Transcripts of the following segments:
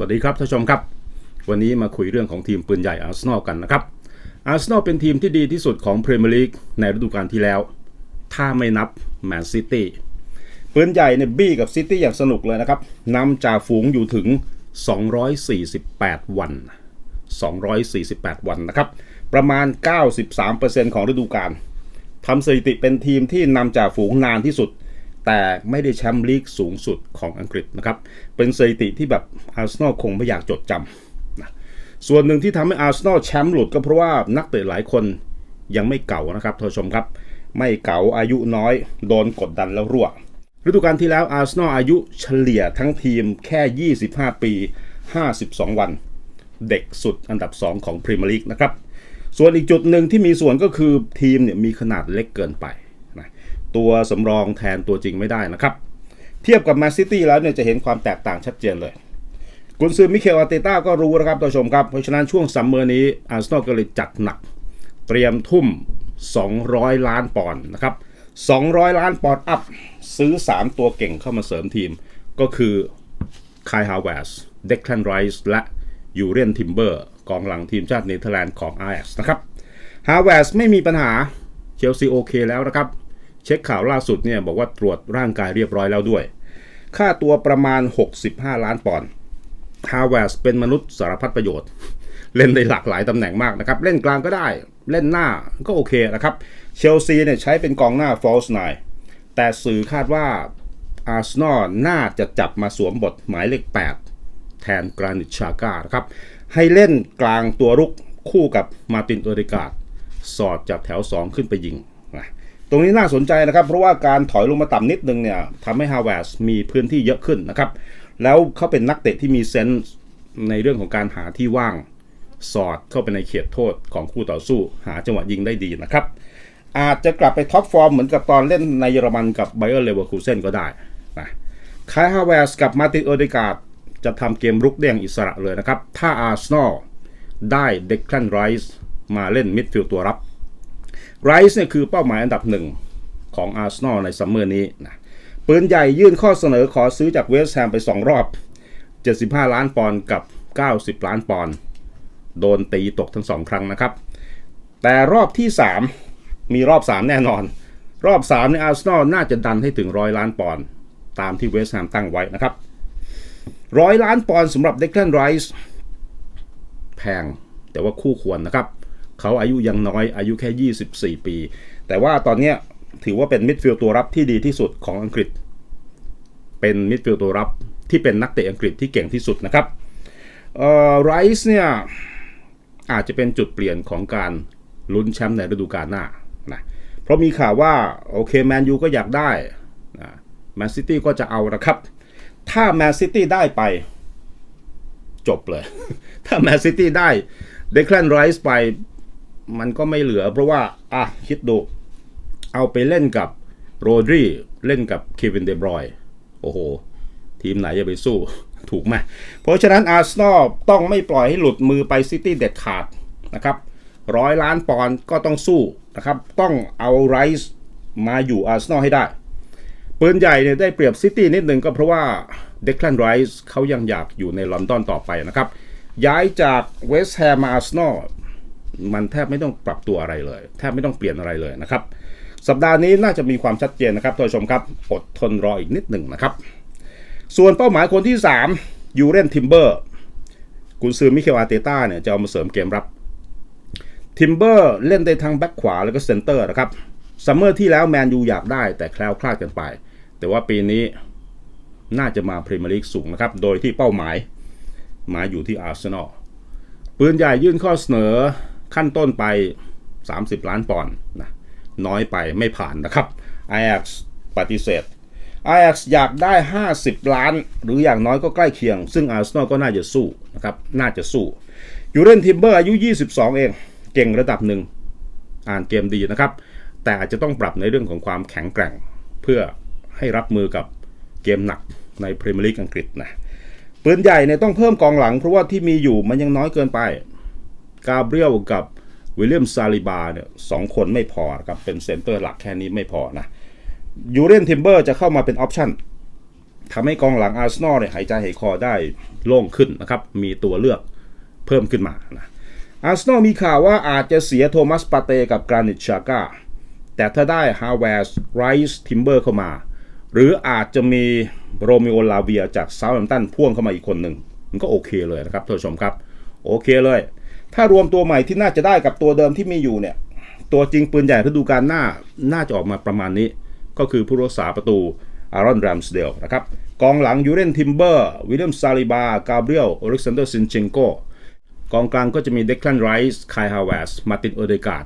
วัสดีครับท่านผู้ชมครับ วันนี้มาคุยเรื่องของทีมปืนใหญ่อาร์เซนอลกันนะครับอาร์เซนอลเป็นทีมที่ดีที่สุดของพรีเมียร์ลีกในฤดูกาลที่แล้ว ถ้าไม่นับแมนซิตี้ปืนใหญ่เนี่ยบี้กับซิตี้อย่างสนุกเลยนะครับนำจ่าฝูงอยู่ถึง 248 วัน 248 วันนะครับ ประมาณ 93%ของฤดูกาลทำสถิติเป็นทีมที่นำจ่าฝูงนานที่สุด แต่ไม่ได้แชมป์ลีกสูงสุดของอังกฤษนะครับ เป็นสถิติที่แบบอาร์เซนอลคงไม่อยากจดจำนะส่วนหนึ่งที่ทำให้อาร์เซนอลแชมป์หลุดก็เพราะว่านักเตะหลายคนยังไม่เก่านะครับท่านผู้ชมครับ ไม่เก่าอายุน้อย โดนกดดันแล้วรั่ว ฤดูกาลที่แล้วอาร์เซนอลอายุเฉลี่ยทั้งทีมแค่ 25 ปี 52 วัน เด็กสุดอันดับ 2 ของพรีเมียร์ลีกนะครับ ส่วนอีกจุดหนึ่งที่มีส่วนก็คือทีมเนี่ยมีขนาดเล็กเกินไป ตัวสำรองแทนตัวจริงไม่ได้นะครับ เทียบกับแมนซิตี้แล้วเนี่ยจะเห็นความแตกต่างชัดเจนเลยกุนซือมิเคลอาร์เตต้าก็รู้นะครับท่านผู้ชมครับ เพราะฉะนั้นช่วงซัมเมอร์นี้อาร์เซนอลก็เลยจัดหนัก เตรียมทุ่ม 200 ล้านปอนด์นะครับ 200 ล้านปอนด์อัพ ซื้อ 3 ตัวเก่งเข้ามาเสริมทีม ก็คือคายฮาวเวสเดค l ลนไรส์และยูเรียนทิมเบอร์กองหลังทีมชาติเนเธอร์แลนด์ของ a อ a x นะครับฮาวเวสไม่มีปัญหาเชลซีโอเคแล้วนะครับ ช็คข่าวล่าสุดเนี่ยบอกว่าตรวจร่างกายเรียบร้อยแล้วด้วย ค่าตัวประมาณ 65 ล้านปอนด์ฮาวเวสเป็นมนุษย์สารพัดประโยชน์ เล่นได้หลากหลายตำแหน่งมากนะครับ เล่นกลางก็ได้เล่นหน้าก็โอเคนะครับ เชลซีเนี่ยใช้เป็นกองหน้า false nine แต่สื่อคาดว่าอาร์เซนอลน่าจะจับมาสวมบทหมายเลข 8 แทนกรานิชชาก้านะครับ ให้เล่นกลางตัวรุกคู่กับมาตินโอเดกาดสอดจากแถว 2 ขึ้นไปยิง ตรงนี้น่าสนใจนะครับ เพราะว่าการถอยลงมาต่ำนิดนึงเนี่ยทำให้ฮาวเวสมีพื้นที่เยอะขึ้นนะครับ แล้วเขาเป็นนักเตะที่มีเซนส์ในเรื่องของการหาที่ว่างสอดเข้าไปในเขตโทษของคู่ต่อสู้ หาจังหวะยิงได้ดีนะครับ อาจจะกลับไปท็อปฟอร์มเหมือนกับตอนเล่นในเยอรมันกับไบเออร์เลเวอร์คูเซนก็ได้นะคายฮาวเวสกับมาตินโอเดกาดจะทำเกมรุกได้งอิสระเลยนะครับ ถ้าอาร์เซนอลได้เด็ก l ลนไรส์มาเล่นมิดฟิลด์ตัวรับ ไรส์เนี่ยคือเป้าหมายอันดับหนึ่งของอาร์เซนอลในซัมเมอร์นี้นะปืนใหญ่ยื่นข้อเสนอขอซื้อจากเวสต์แฮมไป 2 รอบ 75 ล้านปอนด์กับ 90 ล้านปอนด์โดนตีตกทั้งสองครั้งนะครับ แต่รอบที่ 3 มีรอบ 3 แน่นอน รอบ 3 ในอาร์เซนอลน่าจะดันให้ถึงร้อยล้านปอนด์ตามที่เวสต์แฮมตั้งไว้นะครับร้อยล้านปอนด์สำหรับเด็ก l ลนไรส์แพงแต่ว่าคู่ควรนะครับ เขาอายุยังน้อยอายุแค่ 24 ปี แต่ว่าตอนนี้ถือว่าเป็นมิดฟิลด์ตัวรับที่ดีที่สุดของอังกฤษ เป็นมิดฟิลด์ตัวรับที่เป็นนักเตะอังกฤษที่เก่งที่สุดนะครับไรส์เนี่ยอาจจะเป็นจุดเปลี่ยนของการลุ้นแชมป์ในฤดูกาลหน้านะเพราะมีข่าวว่าโอเคแมนยูก็อยากได้แมนซิตี้ก็จะเอานะครับ ถ้าแมนซิตี้ได้ไป จบเลย ถ้าแมนซิตี้ได้เดคลนไรส์ไป มันก็ไม่เหลือ เพราะว่าอะคิดดู เอาไปเล่นกับโรดรีเล่นกับเควินเดบรอยโอ้โห ทีมไหนจะไปสู้ถูกไหมเพราะฉะนั้นอาร์เซนอลต้องไม่ปล่อยให้หลุดมือไปซิตี้เด็ดขาดนะครับร้อยล้านปอนด์ก็ต้องสู้นะครับ ต้องเอาไรส์มาอยู่อาร์เซนอลให้ได้ปืนใหญ่เนี่ยได้เปรียบซิตี้นิดนึงก็เพราะว่าเดค l ลนไรส์เขายังอยากอยู่ในลอนดอนต่อไปนะครับ ย้ายจากเวสต์แฮมมาอาร์เซนอล มันแทบไม่ต้องปรับตัวอะไรเลย แทบไม่ต้องเปลี่ยนอะไรเลยนะครับ สัปดาห์นี้น่าจะมีความชัดเจนนะครับท่านผู้ชมครับอดทนรออีกนิดหนึ่งนะครับ ส่วนเป้าหมายคนที่3ยูเรนทิมเบอร์กุนซือมิเคลอารเตต้าเนี่ยจะเอามาเสริมเกมรับทิมเบอร์เล่นได้ทั้งแบ็คขวาแล้วก็เซนเตอร์นะครับซัมเมอร์ที่แล้วแมนยูอยากได้แต่แคล้วคลาดกันไป แต่ว่าปีนี้น่าจะมาพรีเมียร์ลีกสูงนะครับ โดยที่เป้าหมายมาอยู่ที่อาร์เซนอลปืนใหญ่ยื่นข้อเสนอ ขั้นต้นไป 30 ล้านปอนด์นะน้อยไปไม่ผ่านนะครับ Ajax ปฏิเสธ Ajax อยากได้ 50 ล้าน หรืออย่างน้อยก็ใกล้เคียง ซึ่งอาร์เซนอลก็น่าจะสู้นะครับน่าจะสู้ยูเรนทิมเบอร์อายุ 22 เอง เก่งระดับหนึ่งอ่านเกมดีนะครับ แต่อาจจะต้องปรับในเรื่องของความแข็งแกร่ง เพื่อให้รับมือกับเกมหนักในพรีเมียร์ลีกอังกฤษนะปืนใหญ่เนี่ยต้องเพิ่มกองหลังเพราะว่าที่มีอยู่มันยังน้อยเกินไป กาเบรียลกับวิลเลียมซาลิบาเนี่ยสองคนไม่พอครับเป็นเซนเตอร์หลักแค่นี้ไม่พอนะยูเรนทิมเบอร์จะเข้ามาเป็นออปชั่นทำให้กองหลังอาร์เซนอลเนี่ยหายใจหายคอได้โล่งขึ้นนะครับ มีตัวเลือกเพิ่มขึ้นมานะอาร์เซนอลมีข่าวว่าอาจจะเสียโทมัสปาเตกับกรานิตชาก้าแต่ถ้าได้ฮาวเวร์สไรส์ทิมเบอร์เข้ามา หรืออาจจะมีโรมิโอลาเวียจากเซาท์แฮมป์ตันพ่วงเข้ามาอีกคนหนึ่ง มันก็โอเคเลยนะครับท่านผู้ชมครับ โอเคเลย ถ้ารวมตัวใหม่ที่น่าจะได้กับตัวเดิมที่มีอยู่เนี่ย ตัวจริงปืนใหญ่ฤดูกาลหน้า น่าจะออกมาประมาณนี้ ก็คือผู้รักษาประตูอารอนแรมสเดลนะครับ กองหลังยูเรนทิมเบอร์ วิลเลียมซาลิบา กาเบรียลอเล็กซานเดอร์ซินเชนโกกองกลางก็จะมีเดคลันไรส์คายฮาวเวสมาตินเอเดกาด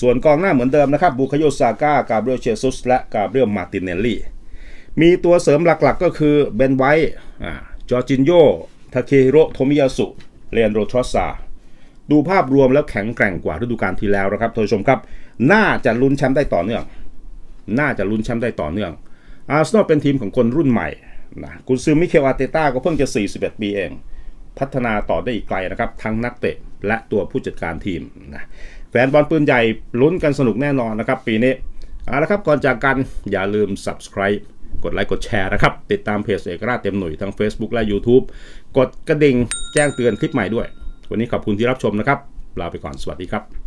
ส่วนกองหน้าเหมือนเดิมนะครับ บูคาโยซาก้า กาเบรียลเชซุส และกาเบรียลมาตินเนลลี่ มีตัวเสริมหลักๆก็คือเบนไวท์จอร์จินโยทาเคฮิโรโทมิยาสุ เลนโรทรอสซา ดูภาพรวมแล้วแข็งแกร่งกว่าฤดูกาลที่แล้วนะครับท่านผู้ชมครับ น่าจะลุ้นแชมป์ได้ต่อเนื่อง น่าจะลุ้นแชมป์ได้ต่อเนื่อง อาร์เซนอลเป็นทีมของคนรุ่นใหม่นะกุนซือมิเคลอาร์เตต้าก็เพิ่งจะ 41 ปีเอง พัฒนาต่อได้อีกไกลนะครับ ทั้งนักเตะและตัวผู้จัดการทีมนะแฟนบอลปืนใหญ่ลุ้นกันสนุกแน่นอนนะครับ ปีนี้เอาละครับก่อนจากกันอย่าลืม subscribe กดไลค์กดแชร์นะครับ ติดตามเพจเอกราชเต็มหน่วยทั้ง Facebook และ YouTube กดกระดิ่งแจ้งเตือนคลิปใหม่ด้วย วันนี้ขอบคุณที่รับชมนะครับ ลาไปก่อนสวัสดีครับ